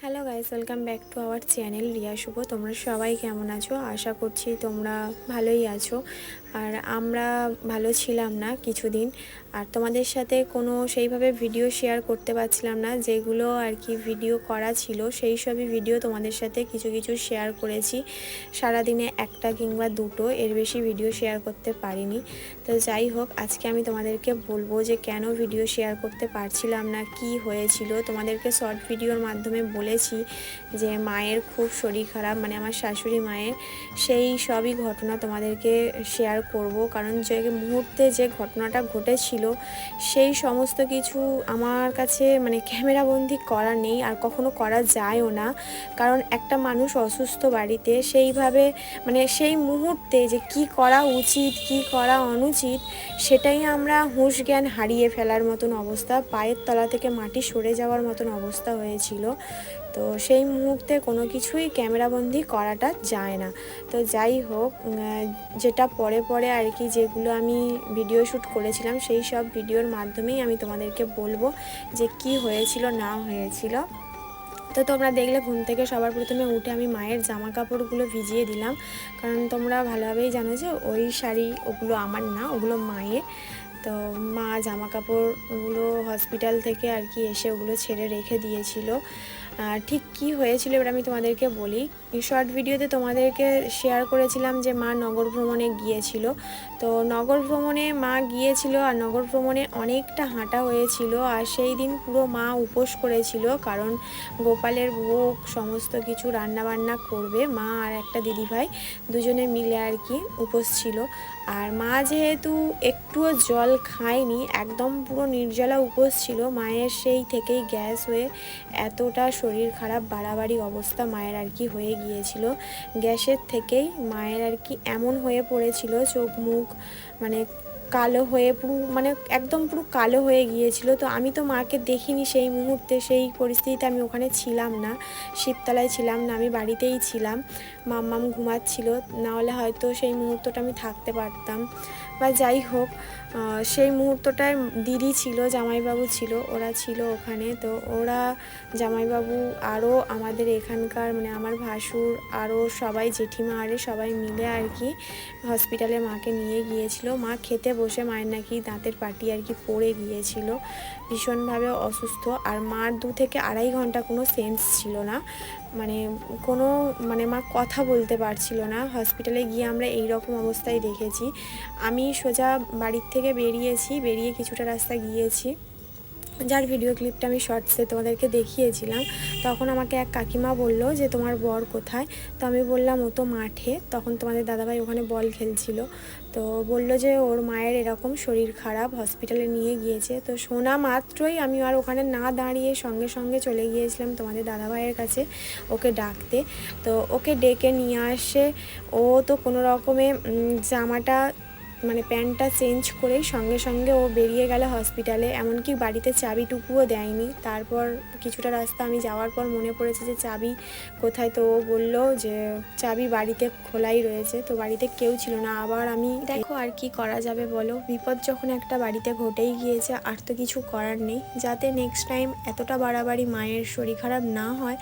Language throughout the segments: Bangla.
Hello guys welcome back to our channel Riya Shubho তোমরা সবাই কেমন আছো? আশা করছি তোমরা ভালোই আছো। আর আমরা ভালো ছিলাম না কিছুদিন। আর তোমাদের সাথে কোনো সেইভাবে ভিডিও শেয়ার করতে পারছিলাম না, যেগুলো আর কি ভিডিও করা ছিল, সেই সবই ভিডিও তোমাদের সাথে কিছু কিছু শেয়ার করেছি। সারাদিনে একটা কিংবা দুটো, এর বেশি ভিডিও শেয়ার করতে পারিনি। তো যাই হোক, আজকে আমি তোমাদেরকে বলব যে কেন ভিডিও শেয়ার করতে পারছিলাম না, কি হয়েছিল। তোমাদেরকে শর্ট ভিডিওর মাধ্যমে বলেছি যে মায়ের খুব শরীর খারাপ মানে আমার শাশুড়ি মায়ের, সেই সবই ঘটনা তোমাদেরকে শেয়ার করব। কারণ যে মুহূর্তে যে ঘটনাটা ঘটেছিল সেই সমস্ত কিছু আমার কাছে মানে ক্যামেরাবন্দি করা নেই, আর কখনো করা যায়ও না। কারণ একটা মানুষ অসুস্থ বাড়িতে, সেইভাবে মানে সেই মুহূর্তে যে কি করা উচিত, কি করা অনুচিত, সেটাই আমরা হুঁশ জ্ঞান হারিয়ে ফেলার মতন অবস্থা, পায়ের তলা থেকে মাটি সরে যাওয়ার মতন অবস্থা হয়েছিল। তো সেই মুহূর্তে কোনো কিছুই ক্যামেরাবন্দি করাটা যায় না। তো যাই হোক যেটা পরে পরে আর কি যেগুলো আমি ভিডিও শ্যুট করেছিলাম, সেই সব ভিডিওর মাধ্যমেই আমি তোমাদেরকে বলব যে কি হয়েছিল, না হয়েছিল। তো তোমরা দেখলে ঘুম থেকে সবার প্রথমে উঠে আমি মায়ের জামা কাপড়গুলো ভিজিয়ে দিলাম। কারণ তোমরা ভালোভাবেই জানো যে ওই শাড়ি ওগুলো আমার না, ওগুলো মায়ের। তো মা জামা কাপড়গুলো হসপিটাল থেকে আর কি এসে ওগুলো ছেড়ে রেখে দিয়েছিল। ঠিক কি হয়েছিল এবার আমি তোমাদেরকে বলি। শর্ট ভিডিওতে তোমাদেরকে শেয়ার করেছিলাম যে মা নগর ভ্রমণে গিয়েছিল। তো নগর ভ্রমণে মা গিয়েছিল আর নগর ভ্রমণে অনেকটা হাঁটা হয়েছিল আর সেই দিন পুরো মা উপোস করেছিল কারণ গোপালের ভোগ সমস্ত কিছু রান্না বান্না করবে। মা আর একটা দিদিভাই দুজনে মিলে আর কি উপোস ছিল। আর মা যেহেতু একটুও জল খায়নি, একদম পুরো নির্জলা উপোস ছিল, মায়ের সেই থেকেই গ্যাস হয়ে এতটা শরীর খারাপ, বাড়াবাড়ি অবস্থা মায়ের আর কি হয়ে গিয়েছিল। গ্যাসের থেকেই মায়ের আর কি এমন হয়ে পড়েছিল, চোখ মুখ মানে কালো হয়ে পুরো মানে একদম পুরো কালো হয়ে গিয়েছিল। তো আমি তো মাকে দেখিনি সেই মুহূর্তে, সেই পরিস্থিতিতে আমি ওখানে ছিলাম না শিবতলায় ছিলাম না, আমি বাড়িতেই ছিলাম। মাম্মাম ঘুমাচ্ছিল নাহলে হয়তো সেই মুহূর্তটা আমি থাকতে পারতাম। বা যাই হোক সেই মুহূর্তটায় দিদি ছিল, জামাইবাবু ছিল, ওরা ছিল ওখানে। তো ওরা, জামাইবাবু আরও আমাদের এখানকার মানে আমার ভাসুর আরও সবাই জেঠিমা, আরে সবাই মিলে আর কি হসপিটালে মাকে নিয়ে গিয়েছিল। মা খেতে বসে মায়ের নাকি দাঁতের পাটি আর কি পড়ে গিয়েছিল। ভীষণভাবে অসুস্থ। আর মার দু থেকে আড়াই ঘণ্টা কোনো সেন্স ছিল না। মানে কোনো মানে মা কথা বলতে পারছিল না। হসপিটালে গিয়ে আমরা এই রকম অবস্থায় দেখেছি। আমি সোজা বাড়ির থেকে বেরিয়েছি, বেরিয়ে কিছুটা রাস্তা গিয়েছি। যার ভিডিও ক্লিপটা আমি শর্টসে তোমাদেরকে দেখিয়েছিলাম, তখন আমাকে এক কাকিমা বলল যে, তোমার বর কোথায়? তো আমি বললাম, ও তো মাঠে। তখন তোমাদের দাদাভাই ওখানে বল খেলছিল। তো বলল যে, ওর মায়ের এরকম শরীর খারাপ হসপিটালে নিয়ে গিয়েছে। তো শোনা মাত্রই আমি আর ওখানে না দাঁড়িয়ে সঙ্গে সঙ্গে চলে গিয়েছিলাম তোমাদের দাদাভাইয়ের কাছে ওকে ডাকতে। তো ওকে ডেকে নিয়ে আসে। ও তো কোনো রকমে জামাটা মানে প্যান্টটা চেঞ্জ করেই সঙ্গে সঙ্গে ও বেরিয়ে গেল হসপিটালে, এমনকি বাড়িতে চাবিটুকুও দেয়নি। তারপর কিছুটা রাস্তা আমি যাওয়ার পর মনে পড়েছে যে চাবি কোথায়? তো ও বলল যে চাবি বাড়িতে খোলাই রয়েছে, তো বাড়িতে কেউ ছিল না। আবার আমি দেখো আর কি করা যাবে বলো। বিপদ যখন একটা বাড়িতে ঘটেই গিয়েছে, আর তো কিছু করার নেই। যাতে নেক্সট টাইম এতটা বাড়াবাড়ি মায়ের শরীর খারাপ না হয়,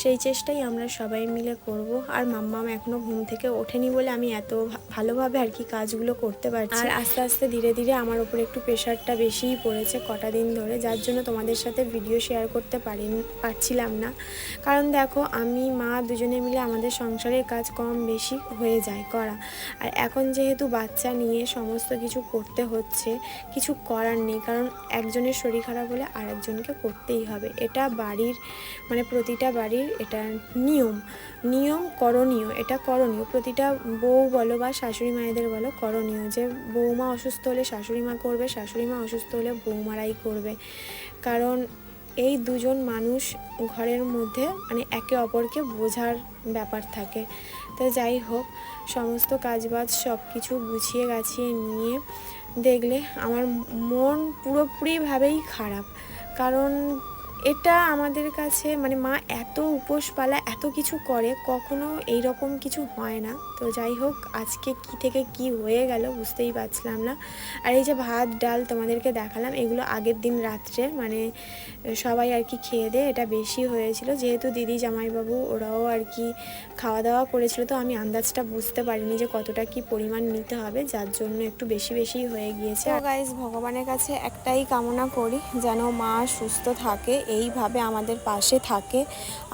সেই চেষ্টাই আমরা সবাই মিলে করব। আর মাম্মাম এখনও ঘুম থেকে ওঠেনি বলে আমি এত ভালোভাবে আর কি কাজগুলো করতে পারছি। আর আস্তে আস্তে ধীরে ধীরে আমার উপর একটু প্রেশারটা বেশিই পড়েছে কটা দিন ধরে, যার জন্য তোমাদের সাথে ভিডিও শেয়ার করতে পারিনি পারছিলাম না। কারণ দেখো, আমি, মা দুজনে মিলে আমাদের সংসারের কাজ কম বেশি হয়ে যায় করা। আর এখন যেহেতু বাচ্চা নিয়ে সমস্ত কিছু করতে হচ্ছে, কিছু করার নেই, কারণ একজনের শরীর খারাপ হলে আরেকজনকে করতেই হবে। এটা বাড়ির মানে প্রতিটা বাড়ির এটা নিয়ম। নিয়ম করণীয়, এটা করণীয়। প্রতিটা বউ বলো বা শাশুড়ি মায়েদের বলো, করণীয় যে বৌমা অসুস্থ হলে শাশুড়ি মা করবে শাশুড়ি মা অসুস্থ হলে বৌমারাই করবে। কারণ এই দুজন মানুষ ঘরের মধ্যে মানে একে অপরকে বোঝার ব্যাপার থাকে। তো যাই হোক, সমস্ত কাজবাজ সব কিছু গুছিয়ে গাছিয়ে নিয়ে দেখলে আমার মন পুরোপুরিভাবেই খারাপ। কারণ এটা আমাদের কাছে মানে মা এত উপোসপালা এত কিছু করে, কখনো এই রকম কিছু হয় না। তো যাই হোক, আজকে কি থেকে কি হয়ে গেল বুঝতেই পারছিলাম না। আর এই যে ভাত, ডাল তোমাদেরকে দেখালাম, এগুলো আগের দিন রাত্রে মানে সবাই আর কি খেয়ে দিয়ে এটা বেশি হয়েছিল। যেহেতু দিদি, জামাইবাবু, ওরাও আর কি খাওয়া দাওয়া করেছিল, তো আমি আন্দাজটা বুঝতে পারিনি যে কতটা কি পরিমাণ নিতে হবে, যার জন্য একটু বেশি বেশি হয়ে গিয়েছে। গাইজ ভগবানের কাছে একটাই কামনা করি, যেন মা সুস্থ থাকে এইভাবে আমাদের পাশে থাকে।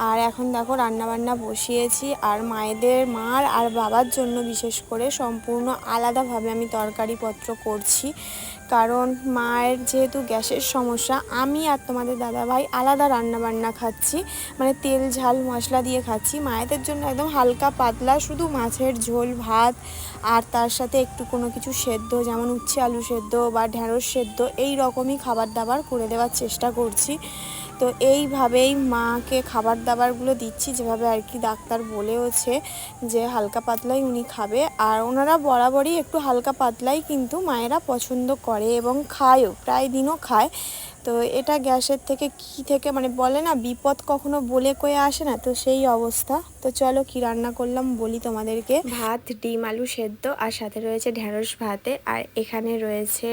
আর এখন দেখো রান্নাবান্না বসিয়েছি। আর মায়েদের, মার আর বাবার জন্য বিশেষ করে সম্পূর্ণ আলাদাভাবে আমি তরকারিপত্র করছি। কারণ মায়ের যেহেতু গ্যাসের সমস্যা, আমি আর তোমাদের দাদাভাই আলাদা রান্নাবান্না খাচ্ছি। মানে তেল, ঝাল, মশলা দিয়ে খাচ্ছি। মায়েদের জন্য একদম হালকা পাতলা, শুধু মাছের ঝোল, ভাত আর তার সাথে একটু কোনো কিছু সেদ্ধ, যেমন উচ্ছে, আলু সেদ্ধ বা ঢ্যাঁড়স সেদ্ধ, এই রকমই খাবার দাবার করে দেওয়ার চেষ্টা করছি। তো এইভাবেই মাকে খাবার দাবারগুলো দিচ্ছি, যেভাবে আর কি ডাক্তার বলেওছে যে হালকা পাতলাই উনি খাবে। আর ওনারা বরাবরই একটু হালকা পাতলাই কিন্তু মায়েরা পছন্দ করে এবং খায়ও, প্রায় দিনও খায়। তো এটা গ্যাসের থেকে কি থেকে মানে বলে না, বিপদ কখনো বলে কয়ে আসে না, তো সেই অবস্থা। তো চলো কি রান্না করলাম বলি তোমাদেরকে। ভাত, ডিম, আলু সেদ্ধ, আর সাথে রয়েছে ঢেঁড়স ভাতে, আর এখানে রয়েছে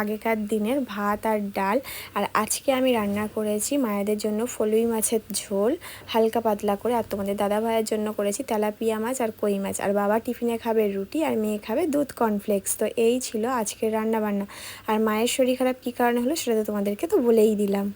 আগেকার দিনের ভাত আর ডাল। আর আজকে আমি রান্না করেছি মায়েদের জন্য ফলুই মাছের ঝোল, হালকা পাতলা করে, আর তোমাদের দাদা ভাইয়ের জন্য করেছি তেলাপিয়া মাছ আর কই মাছ। আর বাবা টিফিনে খাবে রুটি, আর মেয়ে খাবে দুধ কর্নফ্লেক্স। তো এই ছিল আজকের রান্না বান্না আর মায়ের শরীর খারাপ কী কারণে হলো সেটা তো তোমাদেরকে তো বলেই দিলাম।